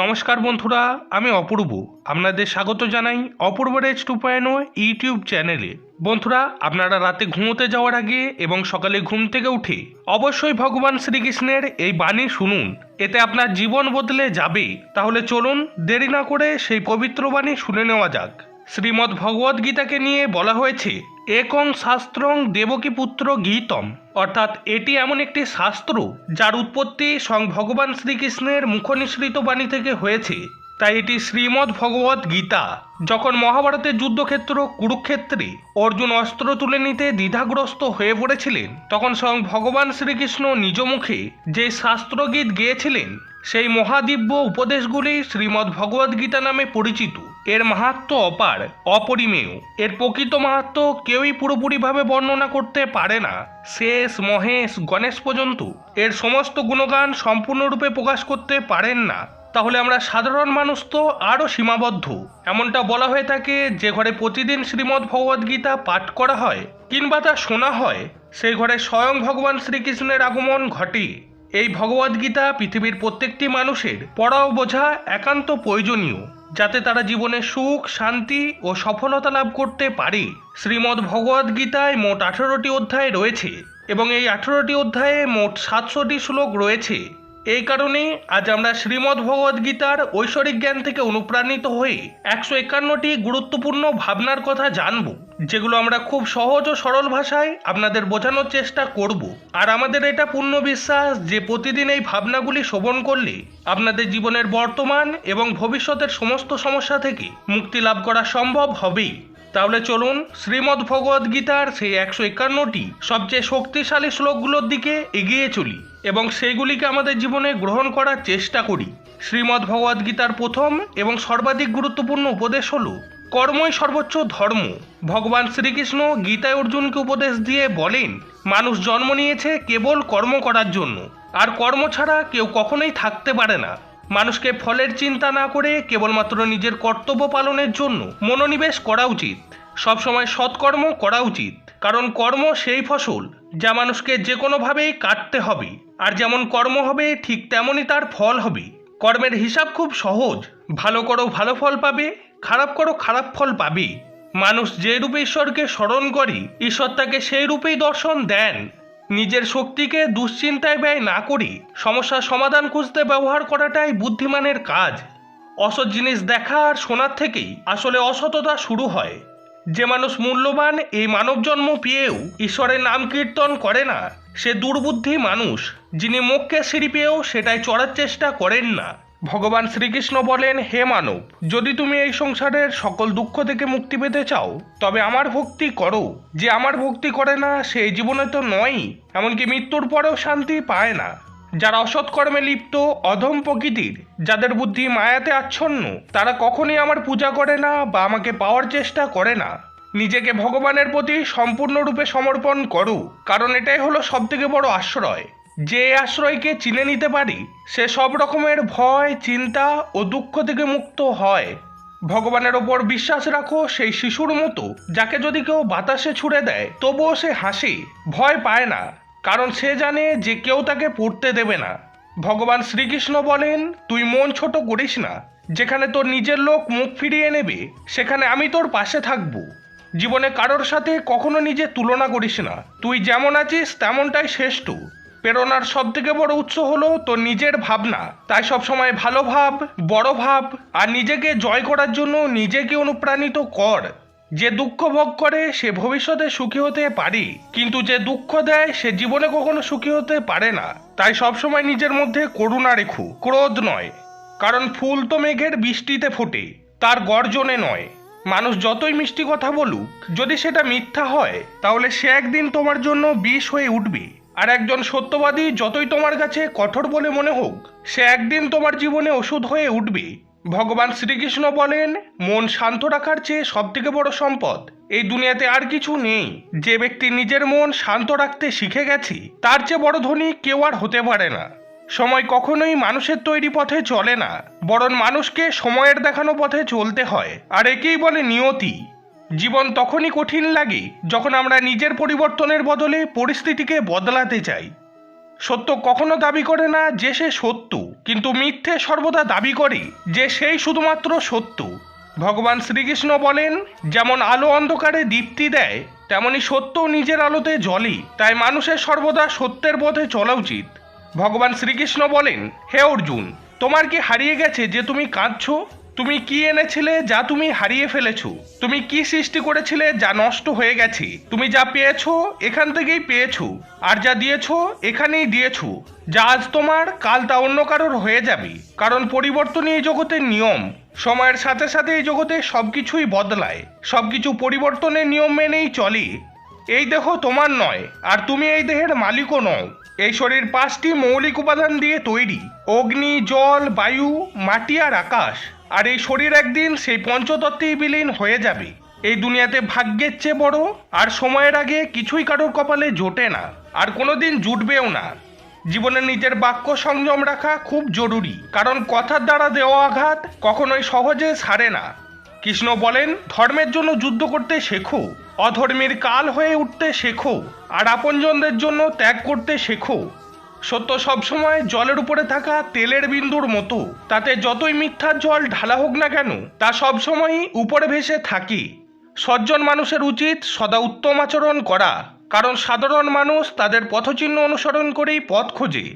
নমস্কার বন্ধুরা, আমি অপূর্ব। আপনাদের স্বাগত জানাই Apurba rage two point YouTube চ্যানেলে। বন্ধুরা, আপনারা রাতে ঘুমোতে যাওয়ার আগে এবং সকালে ঘুম থেকে উঠে অবশ্যই ভগবান শ্রীকৃষ্ণের এই বাণী শুনুন। এতে আপনার জীবন বদলে যাবে তাহলে চলুন, দেরি না করে সেই পবিত্র বাণী শুনে নেওয়া যাক। শ্রীমদ্ ভগবদ গীতাকে নিয়ে বলা হয়েছে, একং শাস্ত্রং দেবকী পুত্র গীতম। অর্থাৎ এটি এমন একটি শাস্ত্র যার উৎপত্তি স্বয়ং ভগবান শ্রীকৃষ্ণের মুখনিসৃত বাণী থেকে হয়েছে। তাই এটি শ্রীমদ্ ভগবত গীতা যখন মহাভারতের যুদ্ধক্ষেত্র কুরুক্ষেত্রে অর্জুন অস্ত্র তুলে নিতে দ্বিধাগ্রস্ত হয়ে পড়েছিলেন, তখন স্বয়ং ভগবান শ্রীকৃষ্ণ নিজ মুখে যে শাস্ত্রগীত গেয়েছিলেন, সেই মহাদিব্য উপদেশগুলি শ্রীমদ্ ভগবদ্গীতা নামে পরিচিত। এর মাহাত্ম অপার, অপরিমেয়। এর প্রকৃত মাহাত্ম কেউই পুরোপুরিভাবে বর্ণনা করতে পারে না। শেষ মহেশ গণেশ পর্যন্ত এর সমস্ত গুণগান সম্পূর্ণরূপে প্রকাশ করতে পারেন না। তাহলে আমরা সাধারণ মানুষ তো আরও সীমাবদ্ধ। এমনটা বলা হয়ে থাকে, যে ঘরে প্রতিদিন শ্রীমদ্ ভগবদ্গীতা পাঠ করা হয় কিংবা তা শোনা হয়, সেই ঘরে স্বয়ং ভগবান শ্রীকৃষ্ণের আগমন ঘটে। এই ভগবদ্গীতা পৃথিবীর প্রত্যেকটি মানুষের পড়াও বোঝা একান্ত প্রয়োজনীয়। যাতে তারা জীবনে সুখ, শান্তি ও সফলতা লাভ করতে পারে। শ্রীমদ্ ভগবদ্গীতায় মোট আঠেরোটি অধ্যায় রয়েছে এবং এই আঠেরোটি অধ্যায়ে মোট সাতশোটি শ্লোক রয়েছে। এই কারণে আজ আমরা শ্রীমদ্ ভগবদ্গীতার ঐশ্বরিক জ্ঞান থেকে অনুপ্রাণিত হয়ে একশো একান্নটি গুরুত্বপূর্ণ ভাবনার কথা জানব, যেগুলো আমরা খুব সহজ ও সরল ভাষায় আপনাদের বোঝানোর চেষ্টা করব। আর আমাদের এটা পূর্ণ বিশ্বাস যে প্রতিদিন এই ভাবনাগুলি শোভন করলে আপনাদের জীবনের বর্তমান এবং ভবিষ্যতের সমস্ত সমস্যা থেকে মুক্তি লাভ করা সম্ভব হবেই। তাহলে চলুন শ্রীমদ্ ভগবদ গীতার সেই একশো একান্নটি সবচেয়ে শক্তিশালী শ্লোকগুলোর দিকে এগিয়ে চলি। এবং সেইগুলিকে আমাদের জীবনে গ্রহণ করার চেষ্টা করি। শ্রীমদ্ ভগবদ গীতার প্রথম এবং সর্বাধিক গুরুত্বপূর্ণ উপদেশ হল, কর্মই সর্বোচ্চ ধর্ম। ভগবান শ্রীকৃষ্ণ গীতায় অর্জুনকে উপদেশ দিয়ে বলেন, মানুষ জন্ম নিয়েছে কেবল কর্ম করার জন্য, আর কর্ম ছাড়া কেউ কখনোই থাকতে পারে না। মানুষকে ফলের চিন্তা না করে কেবলমাত্র নিজের কর্তব্য পালনের জন্য মনোনিবেশ করা উচিত। সবসময় সৎকর্ম করা উচিত, কারণ কর্ম সেই ফসল যা মানুষকে যে কোনোভাবেই কাটতে হবে, আর যেমন কর্ম হবে, ঠিক তেমনই তার ফল হবে। কর্মের হিসাব খুব সহজ। ভালো করো ভালো ফল পাবে, খারাপ করো খারাপ ফল পাবে। মানুষ যে রূপে ঈশ্বরকে স্মরণ করে, ঈশ্বর তাকে সেই রূপেই দর্শন দেন। নিজের শক্তিকে দুশ্চিন্তায় ব্যয় না করি, সমস্যার সমাধান খুঁজতে ব্যবহার করাটাই বুদ্ধিমানের কাজ। অসৎ জিনিস দেখা আর শোনার থেকেই আসলে অসততা শুরু হয়। যে মানুষ মূল্যবান, এই মানব জন্ম পেয়েও ঈশ্বরের নাম কীর্তন করে না। সে দুর্বুদ্ধি মানুষ, যিনি মুখকে সিঁড়ি পেয়েও সেটাই চড়ার চেষ্টা করেন না। ভগবান শ্রীকৃষ্ণ বলেন, হে মানব, যদি তুমি এই সংসারের সকল দুঃখ থেকে মুক্তি পেতে চাও, তবে আমার ভক্তি করো। যে আমার ভক্তি করে না, সেই জীবনে তো নয় এমনকি মৃত্যুর পরেও শান্তি পায় না। যারা অসৎকর্মে লিপ্ত, অধম প্রকৃতির, যাদের বুদ্ধি মায়াতে আচ্ছন্ন, তারা কখনই আমার পূজা করে না বা আমাকে পাওয়ার চেষ্টা করে না। নিজেকে ভগবানের প্রতি সম্পূর্ণরূপে সমর্পণ করো কারণ এটাই হলো সবথেকে বড় আশ্রয়। যে আশ্রয়কে চিনে নিতে পারি, সে সব রকমের ভয়, চিন্তা ও দুঃখ থেকে মুক্ত হয়। ভগবানের ওপর বিশ্বাস রাখো, সেই শিশুর মতো, যাকে যদি কেউ বাতাসে ছুড়ে দেয়, তবুও সে হাসে, ভয় পায় না। কারণ সে জানে যে কেউ তাকে পড়তে দেবে না। ভগবান শ্রীকৃষ্ণ বলেন, তুই মন ছোট করিস না। যেখানে তোর নিজের লোক মুখ ফিরিয়ে নেবে, সেখানে আমি তোর পাশে থাকব। জীবনে কারোর সাথে কখনো নিজে তুলনা করিস না। তুই যেমন আছিস, তেমনটাই শ্রেষ্ঠ। প্রেরণার সব থেকে বড় উৎস হলো তোর নিজের ভাবনা। তাই সবসময় ভালো ভাব, বড় ভাব, আর নিজেকে জয় করার জন্য নিজেকে অনুপ্রাণিত কর। যে দুঃখ ভোগ করে সে ভবিষ্যতে সুখী হতে পারে, কিন্তু যে দুঃখ দেয় সে জীবনে কখনো সুখী হতে পারে না। তাই সবসময় নিজের মধ্যে করুণা রেখু, ক্রোধ নয়। কারণ ফুল তো মেঘের বৃষ্টিতে ফোটে, তার গর্জনে নয়। মানুষ যতই মিষ্টি কথা বলুক, যদি সেটা মিথ্যা হয়, তাহলে সে একদিন তোমার জন্য বিষ হয়ে উঠবে। আর একজন সত্যবাদী যতই তোমার কাছে কঠোর বলে মনে হোক, সে একদিন তোমার জীবনে ওষুধ হয়ে উঠবে। ভগবান শ্রীকৃষ্ণ বলেন, মন শান্ত রাখার চেয়ে সব থেকে বড় সম্পদ। এই দুনিয়াতে আর কিছু নেই। যে ব্যক্তি নিজের মন শান্ত রাখতে শিখে গেছি, তার চেয়ে বড় ধনী কেউ আর হতে পারে না। সময় কখনোই মানুষের তৈরি পথে চলে না, বরং মানুষকে সময়ের দেখানো পথে চলতে হয়, আর একেই বলে নিয়তি। জীবন তখনই কঠিন লাগে যখন আমরা নিজের পরিবর্তনের বদলে পরিস্থিতিকে বদলাতে চাই। সত্য কখনো দাবি করে না যে সে সত্য, কিন্তু মিথ্যে সর্বদা দাবি করে যে সেই শুধুমাত্র সত্য। ভগবান শ্রীকৃষ্ণ বলেন, যেমন আলো অন্ধকারে দীপ্তি দেয়, তেমনি সত্য নিজের আলোতে জ্বলে, তাই মানুষের সর্বদা সত্যের পথে চলা উচিত। ভগবান শ্রীকৃষ্ণ বলেন, হে অর্জুন, তোমার কি হারিয়ে গেছে যে তুমি কাঁদছো? তুমি কি এনেছিলে যা তুমি হারিয়ে ফেলেছো? তুমি কি সৃষ্টি করেছিলে যা নষ্ট হয়ে গেছে? তুমি যা পেয়েছ, এখান থেকেই পেয়েছ। আর যা দিয়েছ, এখানেই দিয়েছ। যা আজ তোমার, কাল তা অন্য কারোর হয়ে যাবে। কারণ পরিবর্তনই এই জগতের নিয়ম। সময়ের সাথে সাথে এই জগতে সব কিছুই বদলায়। সব কিছু পরিবর্তনের নিয়ম মেনেই চলে। এই দেহ তোমার নয়, আর তুমি এই দেহের মালিকও নও। এই শরীর পাঁচটি মৌলিক উপাদান দিয়ে তৈরি। অগ্নি, জল, বায়ু, মাটি আর আকাশ। আর এই শরীর একদিন সেই পঞ্চতত্ত্বেই বিলীন হয়ে যাবে। এই দুনিয়াতে ভাগ্যের চেয়ে বড় আর সময়ের আগে কিছুই কারোর কপালে জোটে না, আর কোনোদিন জুটবেও না। জীবনে নিজের বাক্য সংযম রাখা খুব জরুরি, কারণ কথার দ্বারা দেওয়া আঘাত কখনোই সহজে সারে না। কৃষ্ণ বলেন, ধর্মের জন্য যুদ্ধ করতে শেখো, অধর্মের কাল হয়ে উঠতে শেখো, আর আপনজনদের জন্য ত্যাগ করতে শেখো। সত্য সবসময় জলের উপরে থাকা তেলের বিন্দুর মতো। তাতে যতই মিথ্যার জল ঢালা হোক না কেন, তা সবসময়ই উপরে ভেসে থাকে। সজ্জন মানুষের উচিত সদা উত্তম আচরণ করা, কারণ সাধারণ মানুষ তাদের পথচিহ্ন অনুসরণ করেই পথ খোঁজে।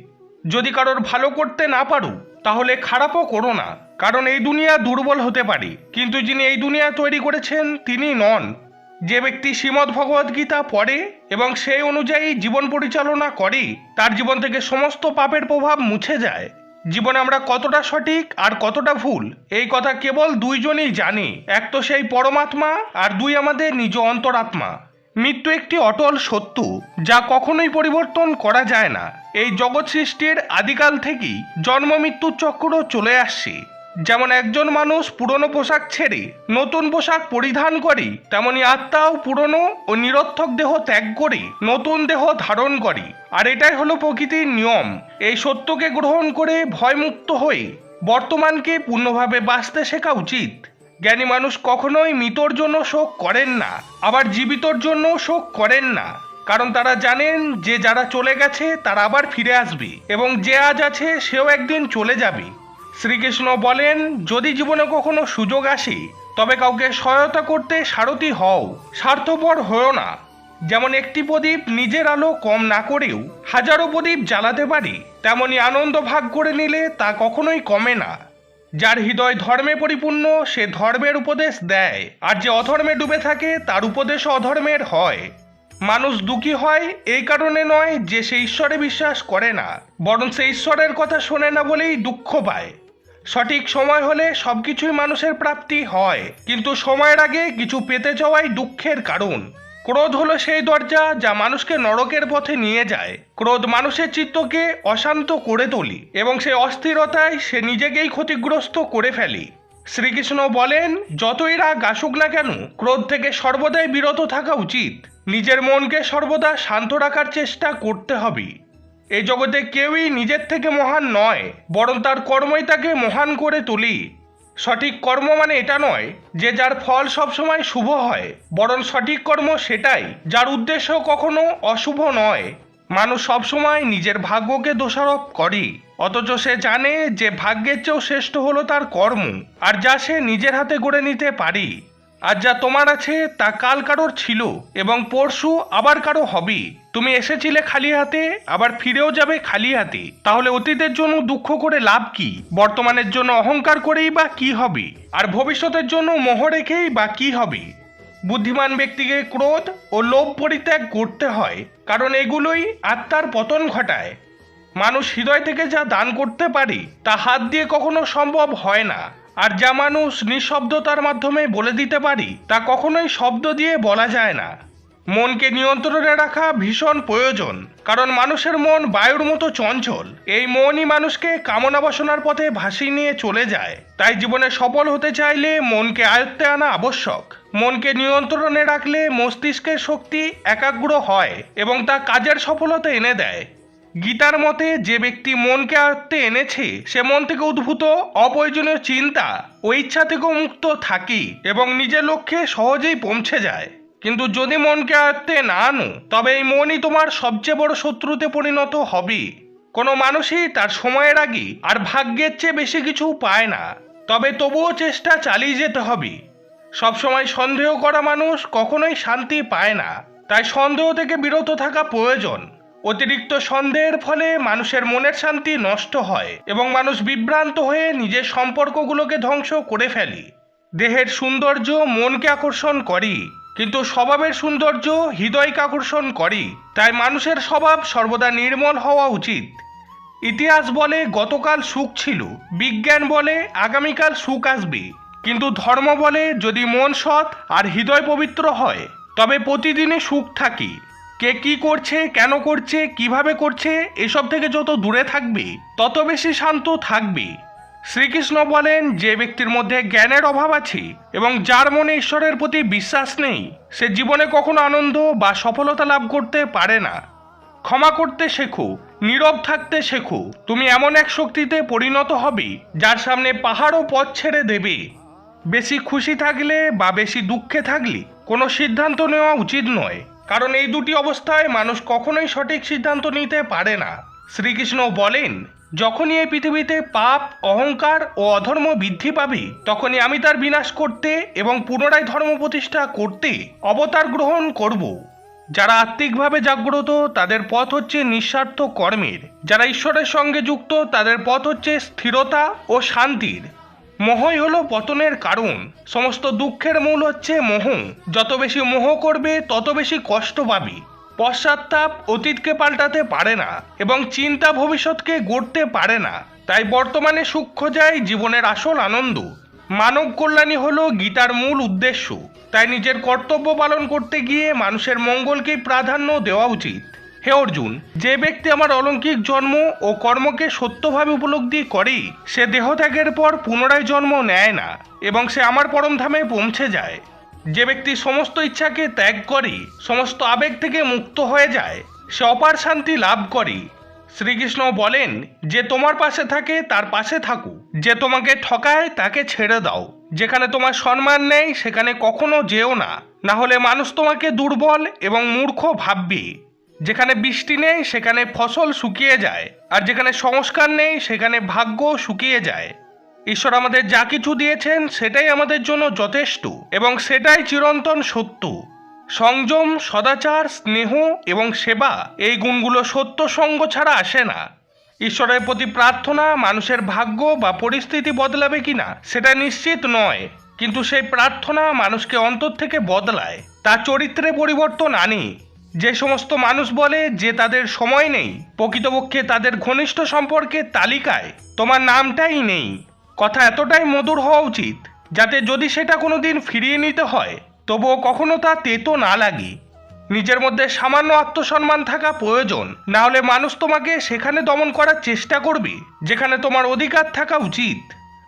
যদি কারোর ভালো করতে না পারো, তাহলে খারাপও করো না, কারণ এই দুনিয়া দুর্বল হতে পারে। কিন্তু যিনি এই দুনিয়া তৈরি করেছেন তিনি নন। যে ব্যক্তি শ্রীমদ্ ভগবদ গীতা পড়ে এবং সেই অনুযায়ী জীবন পরিচালনা করে, তার জীবন থেকে সমস্ত পাপের প্রভাব মুছে যায়। জীবনে আমরা কতটা সঠিক আর কতটা ভুল, এই কথা কেবল দুইজনই জানে। এক তো সেই পরমাত্মা আর দুই আমাদের নিজ অন্তরাত্মা। মৃত্যু একটি অটল সত্য, যা কখনোই পরিবর্তন করা যায় না। এই জগৎ সৃষ্টির আদিকাল থেকেই জন্ম মৃত্যুর চক্র চলে আসছে। যেমন একজন মানুষ পুরনো পোশাক ছেড়ে নতুন পোশাক পরিধান করে, তেমনি আত্মাও পুরনো ও নিরর্থক দেহ ত্যাগ করে, নতুন দেহ ধারণ করে। আর এটাই হলো প্রকৃতির নিয়ম। এই সত্যকে গ্রহণ করে ভয়মুক্ত হয়ে বর্তমানকে পূর্ণভাবে বাঁচতে শেখা উচিত। জ্ঞানী মানুষ কখনোই মৃতর জন্য শোক করেন না, আবার জীবিতর জন্য শোক করেন না। কারণ তারা জানেন যে যারা চলে গেছে, তারা আবার ফিরে আসবে এবং যে আজ আছে, সেও একদিন চলে যাবে। শ্রীকৃষ্ণ বলেন, যদি জীবনে কখনো সুযোগ আসে, তবে কাউকে সহায়তা করতে সারথি হও। স্বার্থপর হও না। যেমন একটি প্রদীপ নিজের আলো কম না করেও হাজারো প্রদীপ জ্বালাতে পারি, তেমনি আনন্দ ভাগ করে নিলে তা কখনোই কমে না। যার হৃদয় ধর্মে পরিপূর্ণ, সে ধর্মের উপদেশ দেয়। আর যে অধর্মে ডুবে থাকে, তার উপদেশ অধর্মের হয়। মানুষ দুঃখী হয়, এই কারণে নয় যে সে ঈশ্বরে বিশ্বাস করে না, বরং সে ঈশ্বরের কথা শোনে না বলেই দুঃখ পায়। সঠিক সময় হলে সব কিছুই মানুষের প্রাপ্তি হয়। কিন্তু সময়ের আগে কিছু পেতে যাওয়াই দুঃখের কারণ। ক্রোধ হলো সেই দরজা যা মানুষকে নরকের পথে নিয়ে যায়। ক্রোধ মানুষের চিত্তকে অশান্ত করে তোলে এবং সে অস্থিরতায় সে নিজেকেই ক্ষতিগ্রস্ত করে ফেলি। শ্রীকৃষ্ণ বলেন, যতই রাগ আসুক না কেন, ক্রোধ থেকে সর্বদাই বিরত থাকা উচিত। নিজের মনকে সর্বদা শান্ত রাখার চেষ্টা করতে হবে। এই জগতে কেউই নিজের থেকে মহান নয়, বরং তার কর্মই তাকে মহান করে তোলে। সঠিক কর্ম মানে এটা নয় যে যার ফল সবসময় শুভ হয়, বরং সঠিক কর্ম সেটাই, যার উদ্দেশ্য কখনো অশুভ নয়। মানুষ সবসময় নিজের ভাগ্যকে দোষারোপ করে, অথচ সে জানে যে ভাগ্যের চেয়েও শ্রেষ্ঠ হলো তার কর্ম, আর যা সে নিজের হাতে গড়ে নিতে পারে। আর যা তোমার আছে তা কাল কারোর ছিল এবং পরশু আবার কারও হবে। তুমি এসেছিলে খালি হাতে, আবার ফিরেও যাবে খালি হাতে। তাহলে অতীতের জন্য দুঃখ করে লাভ কি? বর্তমানের জন্য অহংকার করেই বা কি হবে? আর ভবিষ্যতের জন্য মোহ রেখেই বা কি হবে? বুদ্ধিমান ব্যক্তিকে ক্রোধ ও লোভ পরিত্যাগ করতে হয়, কারণ এগুলোই আত্মার পতন ঘটায়। মানুষ হৃদয় থেকে যা দান করতে পারে, তা হাত দিয়ে কখনো সম্ভব হয় না। আর যা মানুষ নিঃশব্দতার মাধ্যমে বলে দিতে পারি, তা কখনোই শব্দ দিয়ে বলা যায় না। মনকে নিয়ন্ত্রণে রাখা ভীষণ প্রয়োজন, কারণ মানুষের মন বায়ুর মতো চঞ্চল। এই মনই মানুষকে কামনা বাসনার পথে ভাসিয়ে নিয়ে চলে যায়। তাই জীবনে সফল হতে চাইলে মনকে আয়ত্তে আনা আবশ্যক। মনকে নিয়ন্ত্রণে রাখলে মস্তিষ্কের শক্তি একাগ্র হয় এবং তা কাজের সফলতা এনে দেয়। গীতার মতে যে ব্যক্তি মনকে আয়ত্তে এনেছে, সে মন থেকে উদ্ভূত, অপ্রয়োজনীয় চিন্তা ও ইচ্ছা থেকেও মুক্ত থাকি এবং নিজের লক্ষ্যে সহজেই পৌঁছে যায়। কিন্তু যদি মনকে আয়ত্তে না আনো, তবে এই মনই তোমার সবচেয়ে বড় শত্রুতে পরিণত হবে। কোনো মানুষই তার সময়ের আগে আর ভাগ্যের চেয়ে বেশি কিছু পায় না, তবে তবুও চেষ্টা চালিয়ে যেতে হবে। সবসময় সন্দেহ করা মানুষ কখনোই শান্তি পায় না, তাই সন্দেহ থেকে বিরত থাকা প্রয়োজন। অতিরিক্ত সন্দেহের ফলে মানুষের মনের শান্তি নষ্ট হয় এবং মানুষ বিভ্রান্ত হয়ে নিজের সম্পর্কগুলোকে ধ্বংস করে ফেলি। দেহের সৌন্দর্য মনকে আকর্ষণ করে, কিন্তু স্বভাবের সৌন্দর্য হৃদয়কে আকর্ষণ করে। তাই মানুষের স্বভাব সর্বদা নির্মল হওয়া উচিত। ইতিহাস বলে, গতকাল সুখ ছিল, বিজ্ঞান বলে, আগামীকাল সুখ আসবে। কিন্তু ধর্ম বলে, যদি মন সৎ আর হৃদয় পবিত্র হয়, তবে প্রতিদিনে সুখ থাকি। কে কি করছে, কেন করছে, কীভাবে করছে, এসব থেকে যত দূরে থাকবে, তত বেশি শান্ত থাকবে। শ্রীকৃষ্ণ বলেন, যে ব্যক্তির মধ্যে জ্ঞানের অভাব আছে এবং যার মনে ঈশ্বরের প্রতি বিশ্বাস নেই, সে জীবনে কখনো আনন্দ বা সফলতা লাভ করতে পারে না। ক্ষমা করতে শেখো, নীরব থাকতে শেখো, তুমি এমন এক শক্তিতে পরিণত হবে, যার সামনে পাহাড়ও পথ ছেড়ে দেবে। বেশি খুশি থাকলে বা বেশি দুঃখে থাকলে কোনো সিদ্ধান্ত নেওয়া উচিত নয়। কারণ এই দুটি অবস্থায় মানুষ কখনোই সঠিক সিদ্ধান্ত নিতে পারে না। শ্রীকৃষ্ণ বলেন, যখনই এই পৃথিবীতে পাপ, অহংকার ও অধর্ম বৃদ্ধি পাবে, তখনই আমি তার বিনাশ করতে এবং পুনরায় ধর্ম প্রতিষ্ঠা করতে অবতার গ্রহণ করব। যারা আত্মিকভাবে জাগ্রত, তাদের পথ হচ্ছে নিঃস্বার্থ কর্মের। যারা ঈশ্বরের সঙ্গে যুক্ত, তাদের পথ হচ্ছে স্থিরতা ও শান্তির। মোহই হলো পতনের কারণ। সমস্ত দুঃখের মূল হচ্ছে মোহ। যত বেশি মোহ করবে, তত বেশি কষ্ট পাবে। পশ্চাত্তাপ অতীতকে পাল্টাতে পারে না এবং চিন্তা ভবিষ্যৎকে গড়তে পারে না। তাই বর্তমানে সুখ খোঁজাই জীবনের আসল আনন্দ। মানব কল্যাণই হলো গীতার মূল উদ্দেশ্য। তাই নিজের কর্তব্য পালন করতে গিয়ে মানুষের মঙ্গলকেই প্রাধান্য দেওয়া উচিত। হে অর্জুন, যে ব্যক্তি আমার অলৌকিক জন্ম ও কর্মকে সত্যভাবে উপলব্ধি করে সে দেহত্যাগের পর পুনরায় জন্ম নেয় না, এবং সে আমার পরমধামে পৌঁছে যায়। যে ব্যক্তি সমস্ত ইচ্ছাকে ত্যাগ করে সমস্ত আবেগ থেকে মুক্ত হয়ে যায়, সে অপার শান্তি লাভ করে শ্রীকৃষ্ণ বলেন, যে তোমার পাশে থাকে, তার পাশে থাকো। যে তোমাকে ঠকায়, তাকে ছেড়ে দাও। যেখানে তোমার সম্মান নেই, সেখানে কখনো যেও না। না হলে মানুষ তোমাকে দুর্বল এবং মূর্খ ভাববে। যেখানে বৃষ্টি নেই, সেখানে ফসল শুকিয়ে যায়। আর যেখানে সংস্কার নেই, সেখানে ভাগ্য শুকিয়ে যায়। ঈশ্বর আমাদের যা কিছু দিয়েছেন, সেটাই আমাদের জন্য যথেষ্ট এবং সেটাই চিরন্তন সত্য। সংযম, সদাচার, স্নেহ এবং সেবা, এই গুণগুলো সত্য সঙ্গ ছাড়া আসে না। ঈশ্বরের প্রতি প্রার্থনা মানুষের ভাগ্য বা পরিস্থিতি বদলাবে কিনা, সেটা নিশ্চিত নয়। কিন্তু সেই প্রার্থনা মানুষকে অন্তর থেকে বদলায়। তার চরিত্রে পরিবর্তন আনে। যে সমস্ত মানুষ বলে যে তাদের সময় নেই, প্রকৃতপক্ষে তাদের ঘনিষ্ঠ সম্পর্কের তালিকায় তোমার নামটাই নেই। কথা এতটাই মধুর হওয়া উচিত, যাতে যদি সেটা কোনো দিন ফিরিয়ে নিতে হয়, তবুও কখনো তা তেতো না লাগে। নিজের মধ্যে সামান্য আত্মসম্মান থাকা প্রয়োজন, না হলে মানুষ তোমাকে সেখানে দমন করার চেষ্টা করবে, যেখানে তোমার অধিকার থাকা উচিত।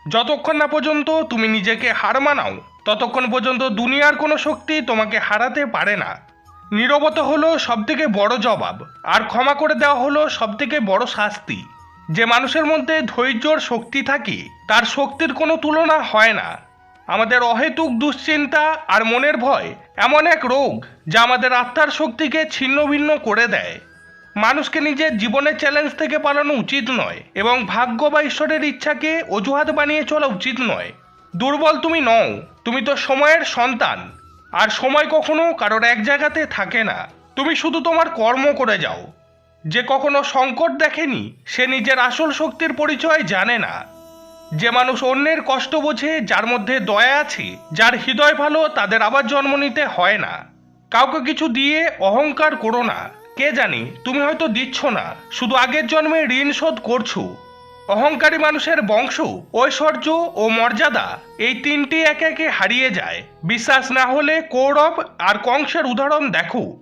যতক্ষণ না পর্যন্ত তুমি নিজেকে হার মানাও, ততক্ষণ পর্যন্ত দুনিয়ার কোনো শক্তি তোমাকে হারাতে পারে না। নীরবতা হলো সবথেকে বড় জবাব, আর ক্ষমা করে দেওয়া হলো সবথেকে বড় শাস্তি। যে মানুষের মধ্যে ধৈর্যর শক্তি থাকে, তার শক্তির কোনো তুলনা হয় না। আমাদের অহেতুক দুশ্চিন্তা আর মনের ভয় এমন এক রোগ যা আমাদের আত্মার শক্তিকে ছিন্ন ভিন্ন করে দেয়। মানুষকে নিজের জীবনের চ্যালেঞ্জ থেকে পালানো উচিত নয় এবং ভাগ্য বা ঈশ্বরের ইচ্ছাকে অজুহাত বানিয়ে চলা উচিত নয়। দুর্বল তুমি নও, তুমি তো সময়ের সন্তান। আর সময় কখনো কারোর এক জায়গাতে থাকে না। তুমি শুধু তোমার কর্ম করে যাও। যে কখনো সংকট দেখেনি, সে নিজের আসল শক্তির পরিচয় জানে না। যে মানুষ অন্যের কষ্ট বোঝে, যার মধ্যে দয়া আছে, যার হৃদয় ভালো, তাদের আবার জন্ম নিতে হয় না। কাউকে কিছু দিয়ে অহংকার করো না। কে জানি, তুমি হয়তো দিচ্ছ না। শুধু আগের জন্মে ঋণ শোধ করছ। অহংকারী মানুষের বংশ, ঐশ্বর্য ও মর্যাদা এই তিনটি একে একে হারিয়ে যায়। বিশ্বাস না হলে কৌরব আর কংসের উদাহরণ দেখো।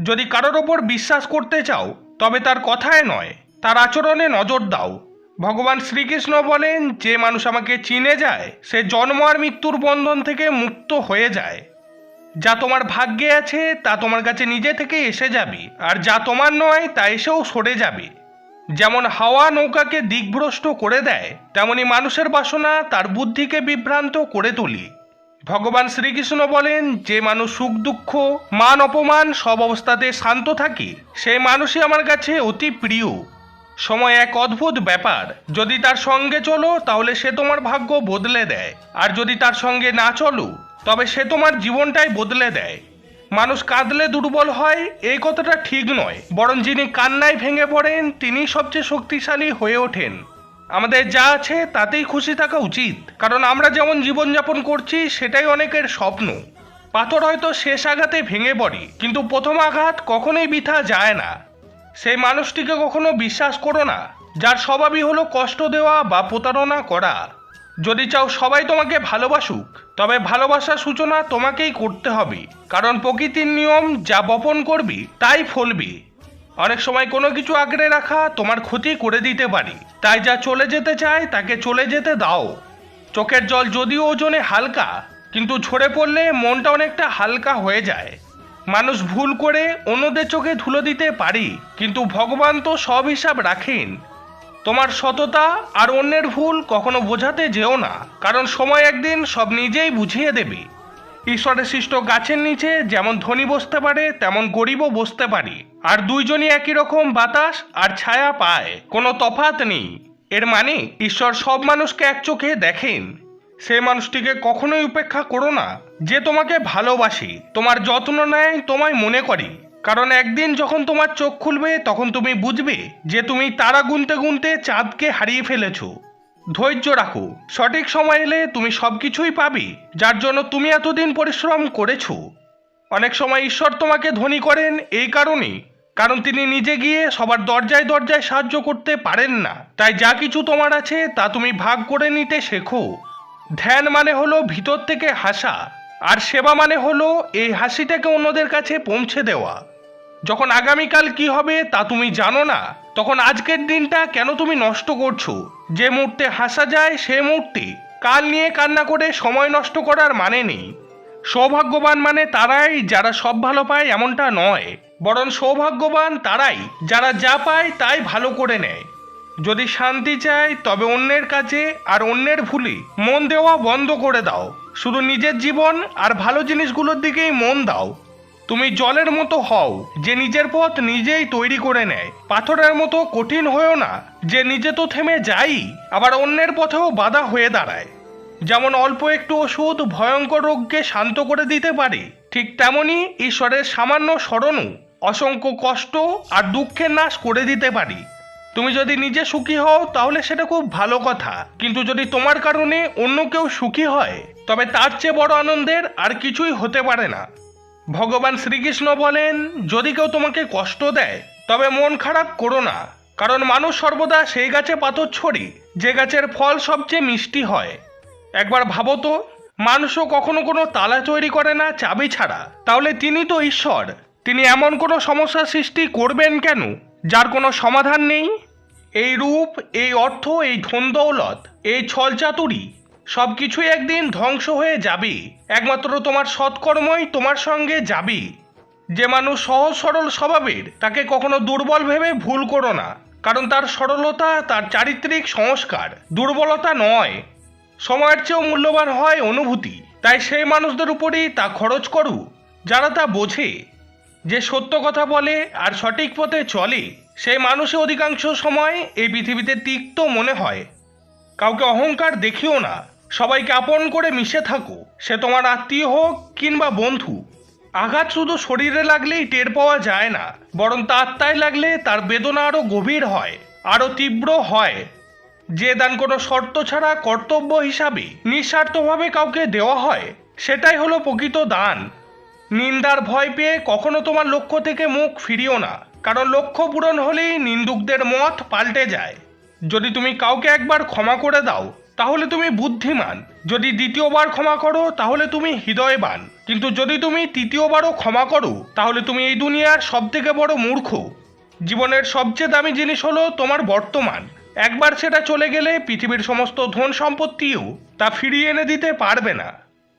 যদি কারোর ওপর বিশ্বাস করতে চাও, তবে তার কথায় নয়, তার আচরণে নজর দাও। ভগবান শ্রীকৃষ্ণ বলেন, যে মানুষ আমাকে চিনে যায়, সে জন্ম আর মৃত্যুর বন্ধন থেকে মুক্ত হয়ে যায়। যা তোমার ভাগ্যে আছে, তা তোমার কাছে নিজে থেকে এসে যাবে, আর যা তোমার নয়, তা এসেও সরে যাবে। যেমন হাওয়া নৌকাকে দিকভ্রষ্ট করে দেয়, তেমনি মানুষের বাসনা তার বুদ্ধিকে বিভ্রান্ত করে তুলি। ভগবান শ্রীকৃষ্ণ বলেন, যে মানুষ সুখ, দুঃখ, মান, অপমান সব অবস্থাতে শান্ত থাকে সেই মানুষই আমার কাছে অতি প্রিয়। সময় এক অদ্ভুত ব্যাপার। যদি তার সঙ্গে চলো, তাহলে সে তোমার ভাগ্য বদলে দেয়। আর যদি তার সঙ্গে না চলো, তবে সে তোমার জীবনটাই বদলে দেয়। মানুষ কাঁদলে দুর্বল হয় এই কথাটা ঠিক নয়। বরং যিনি কান্নায় ভেঙে পড়েন, তিনি সবচেয়ে শক্তিশালী হয়ে ওঠেন। আমাদের যা আছে, তাতেই খুশি থাকা উচিত। কারণ আমরা যেমন জীবনযাপন করছি, সেটাই অনেকের স্বপ্ন। পাথর হয়তো শেষ আঘাতে ভেঙে পড়ে, কিন্তু প্রথম আঘাত কখনোই বৃথা যায় না। সেই মানুষটিকে কখনো বিশ্বাস করো না, যার স্বভাবই হলো কষ্ট দেওয়া বা প্রতারণা করা। যদি চাও সবাই তোমাকে ভালোবাসুক, তবে ভালোবাসার সূচনা তোমাকেই করতে হবে। কারণ প্রকৃতির নিয়ম, যা বপন করবি, তাই ফলবি। অনেক সময় কোনো কিছু আঁকড়ে রাখা তোমার ক্ষতি করে দিতে পারে। তাই যা চলে যেতে চায়, তাকে চলে যেতে দাও। চোখের জল যদিও ওজনে হালকা, কিন্তু ঝরে পড়লে মনটা অনেকটা হালকা হয়ে যায়। মানুষ ভুল করে অন্যদের চোখে ধুলো দিতে পারি, কিন্তু ভগবান তো সব হিসাব রাখেন। তোমার সততা আর অন্যের ভুল কখনো বোঝাতে যেও না, কারণ সময় একদিন সব নিজেই বুঝিয়ে দেবে। ঈশ্বরের সৃষ্ট গাছের নিচে যেমন ধনী বসতে পারে, তেমন গরিবও বসতে পারে। আর দুইজনই একই রকম বাতাস আর ছায়া পায়, কোনো তফাৎ নেই। এর মানে ঈশ্বর সব মানুষকে এক চোখে দেখেন। সে মানুষটিকে কখনোই উপেক্ষা করো না, যে তোমাকে ভালোবাসে, তোমার যত্ন নেয়, তোমায় মনে করে। কারণ একদিন যখন তোমার চোখ খুলবে, তখন তুমি বুঝবে যে তুমি তারা গুনতে গুনতে চাঁদকে হারিয়ে ফেলেছো। ধৈর্য রাখো। সঠিক সময় এলে তুমি সব কিছুই পাবে, যার জন্য তুমি এতদিন পরিশ্রম করেছ। অনেক সময় ঈশ্বর তোমাকে ধনী করেন এই কারণেই, কারণ তিনি নিজে গিয়ে সবার দরজায় দরজায় সাহায্য করতে পারেন না। তাই যা কিছু তোমার আছে, তা তুমি ভাগ করে নিতে শেখো। ধ্যান মানে হলো ভিতর থেকে হাসা। আর সেবা মানে হলো এই হাসিটাকে অন্যদের কাছে পৌঁছে দেওয়া। যখন আগামীকাল কি হবে তা তুমি জানো না, তখন আজকের দিনটা কেন তুমি নষ্ট করছ? যে মুহূর্তে হাসা যায়, সে মুহূর্তে। কাল নিয়ে কান্না করে সময় নষ্ট করার মানে নেই। সৌভাগ্যবান মানে তারাই যারা সব ভালো পায় এমনটা নয়। বরং সৌভাগ্যবান তারাই যারা যা পায় তাই ভালো করে নেয়। যদি শান্তি চাই, তবে অন্যের কাছে আর অন্যের ভুলে মন দেওয়া বন্ধ করে দাও। শুধু নিজের জীবন আর ভালো জিনিসগুলোর দিকেই মন দাও। তুমি জলের মতো হও, যে নিজের পথ নিজেই তৈরি করে নেয়। পাথরের মতো কঠিন হয়েও না, যে নিজে তো থেমে যাই, আবার অন্যের পথেও বাধা হয়ে দাঁড়ায়। যেমন অল্প একটু ওষুধ ভয়ঙ্কর রোগকে শান্ত করে দিতে পারে, ঠিক তেমনই ঈশ্বরের সামান্য স্মরণও অসংখ্য কষ্ট আর দুঃখের নাশ করে দিতে পারি। তুমি যদি নিজে সুখী হও, তাহলে সেটা খুব ভালো কথা, কিন্তু যদি তোমার কারণে অন্য কেউ সুখী হয় তবে তার চেয়ে বড় আনন্দের আর কিছুই হতে পারে না। ভগবান শ্রীকৃষ্ণ বলেন, যদি কেউ তোমাকে কষ্ট দেয়, তবে মন খারাপ করো না, কারণ মানুষ সর্বদা সেই গাছে পাথর ছড়ি, যে গাছের ফল সবচেয়ে মিষ্টি হয়। একবার ভাবো তো, মানুষও কখনো কোনো তালা তৈরি করে না চাবি ছাড়া। তাহলে তিনি তো ঈশ্বর, তিনি এমন কোনো সমস্যা সৃষ্টি করবেন কেন, যার কোনো সমাধান নেই? এই রূপ, এই অর্থ, এই ধন দৌলত, এই ছলচাতুরি সব কিছুই একদিন ধ্বংস হয়ে যাবে। একমাত্র তোমার সৎকর্মই তোমার সঙ্গে যাবে। যে মানুষ সহজ সরল স্বভাবের, তাকে কখনো দুর্বল ভেবে ভুল করো না। কারণ তার সরলতা, তার চারিত্রিক সংস্কার দুর্বলতা নয়। সময়ের চেয়েও মূল্যবান হয় অনুভূতি। তাই সেই মানুষদের উপরেই তা খরচ করু, যারা তা বোঝে। যে সত্য কথা বলে আর সঠিক পথে চলে, সেই মানুষে অধিকাংশ সময় এই পৃথিবীতে তিক্ত মনে হয়। কাউকে অহংকার দেখিও না। সবাইকে আপন করে মিশে থাকো। সে তোমার আত্মীয় হোক কিংবা বন্ধু, আঘাত শুধু শরীরে লাগলেই টের পাওয়া যায় না, বরং তা আত্মায় লাগলে তার বেদনা আরও গভীর হয় আরও তীব্র হয়। যে দান কোনো শর্ত ছাড়া কর্তব্য হিসাবে নিঃস্বার্থভাবে কাউকে দেওয়া হয়, সেটাই হলো প্রকৃত দান। নিন্দার ভয় পেয়ে কখনো তোমার লক্ষ্য থেকে মুখ ফিরিও না, কারণ লক্ষ্য পূরণ হলেই নিন্দুকদের মত পাল্টে যায়। যদি তুমি কাউকে একবার ক্ষমা করে দাও তাহলে তুমি বুদ্ধিমান। যদি দ্বিতীয়বার ক্ষমা করো, তাহলে তুমি হৃদয়বান। কিন্তু যদি তুমি তৃতীয়বারও ক্ষমা করো, তাহলে তুমি এই দুনিয়ার সব থেকে বড় মূর্খ। জীবনের সবচেয়ে দামি জিনিস হলো তোমার বর্তমান। একবার সেটা চলে গেলে পৃথিবীর সমস্ত ধন সম্পত্তিও তা ফিরিয়ে এনে দিতে পারবে না।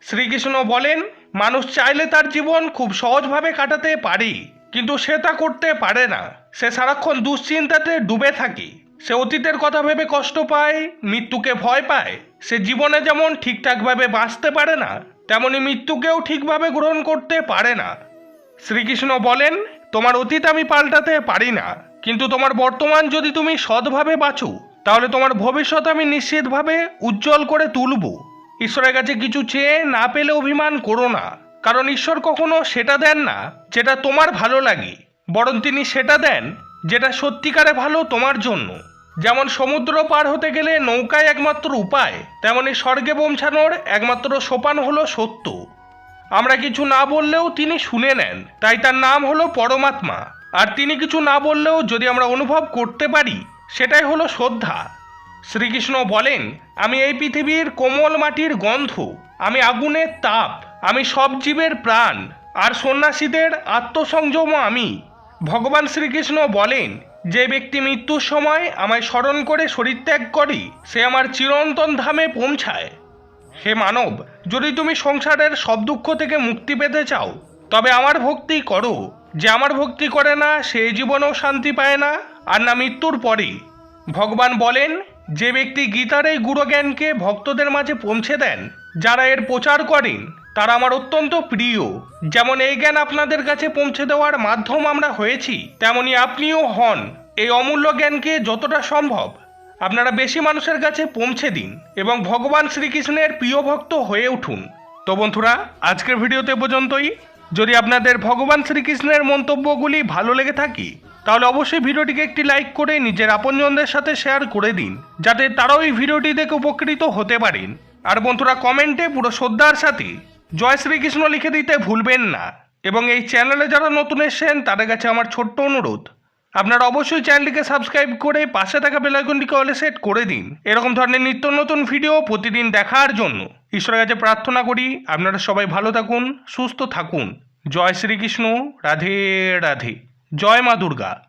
শ্রীকৃষ্ণ বলেন, মানুষ চাইলে তার জীবন খুব সহজভাবে কাটাতে পারে, কিন্তু সে তা করতে পারে না। সে সারাক্ষণ দুশ্চিন্তাতে ডুবে থাকে। সে অতীতের কথা ভেবে কষ্ট পায়, মৃত্যুকে ভয় পায়। সে জীবনে যেমন ঠিকঠাকভাবে বাঁচতে পারে না, তেমনি মৃত্যুকেও ঠিকভাবে গ্রহণ করতে পারে না। শ্রীকৃষ্ণ বলেন, তোমার অতীত আমি পাল্টাতে পারি না, কিন্তু তোমার বর্তমান যদি তুমি সৎভাবে বাঁচো, তাহলে তোমার ভবিষ্যৎ আমি নিশ্চিতভাবে উজ্জ্বল করে তুলব। ঈশ্বরের কাছে কিছু চেয়ে না পেলে অভিমান করো না, কারণ ঈশ্বর কখনো সেটা দেন না যেটা তোমার ভালো লাগে, বরং তিনি সেটা দেন যেটা সত্যিকারে ভালো তোমার জন্য। যেমন সমুদ্র পার হতে গেলে নৌকায় একমাত্র উপায়, তেমনি স্বর্গে পৌঁছানোর একমাত্র সোপান হলো সত্য। আমরা কিছু না বললেও তিনি শুনে নেন, তাই তার নাম হলো পরমাত্মা। আর তিনি কিছু না বললেও যদি আমরা অনুভব করতে পারি, সেটাই হলো শ্রদ্ধা। শ্রীকৃষ্ণ বলেন, আমি এই পৃথিবীর কোমল মাটির গন্ধ, আমি আগুনের তাপ, আমি সব জীবের প্রাণ, আর সন্ন্যাসীদের আত্মসংযম আমি। ভগবান শ্রীকৃষ্ণ বলেন যে ব্যক্তি মৃত্যুর সময় আমায় স্মরণ করে শরীর ত্যাগ করে, সে আমার চিরন্তন ধামে পৌঁছায়। হে মানব, যদি তুমি সংসারের সব দুঃখ থেকে মুক্তি পেতে চাও, তবে আমার ভক্তি করো। যে আমার ভক্তি করে না, সে জীবনেও শান্তি পায় না, আর না মৃত্যুর পরে ভগবান বলেন, যে ব্যক্তি গীতার এই গুরুজ্ঞানকে ভক্তদের মাঝে পৌঁছে দেন, যারা এর প্রচার করেন তারা আমার অত্যন্ত প্রিয়। যেমন এই জ্ঞান আপনাদের কাছে পৌঁছে দেওয়ার মাধ্যম আমরা হয়েছি, তেমনি আপনিও হন। এই অমূল্য জ্ঞানকে যতটা সম্ভব। আপনারা বেশি মানুষের কাছে পৌঁছে দিন এবং ভগবান শ্রীকৃষ্ণের প্রিয় ভক্ত হয়ে উঠুন। তো বন্ধুরা, আজকের ভিডিওতে পর্যন্তই। যদি আপনাদের ভগবান শ্রীকৃষ্ণের মন্তব্যগুলি ভালো লেগে থাকে, তাহলে অবশ্যই ভিডিওটিকে একটি লাইক করে নিজের আপনজনদের সাথে শেয়ার করে দিন, যাতে তারাও এই ভিডিওটি দেখে উপকৃত হতে পারেন। আর বন্ধুরা, কমেন্টে পুরো শ্রদ্ধার সাথে জয় শ্রীকৃষ্ণ লিখে দিতে ভুলবেন না। এবং এই চ্যানেলে যারা নতুন এসেছেন, তাদের কাছে আমার ছোট্ট অনুরোধ। আপনারা অবশ্যই চ্যানেলটিকে সাবস্ক্রাইব করে পাশে থাকা বেলাইকনটিকে অলে সেট করে দিন। এরকম ধরনের নিত্য নতুন ভিডিও প্রতিদিন দেখার জন্য ঈশ্বরের কাছে প্রার্থনা করি, আপনারা সবাই ভালো থাকুন, সুস্থ থাকুন। জয় শ্রীকৃষ্ণ, রাধে রাধে। জয় মা দুর্গা।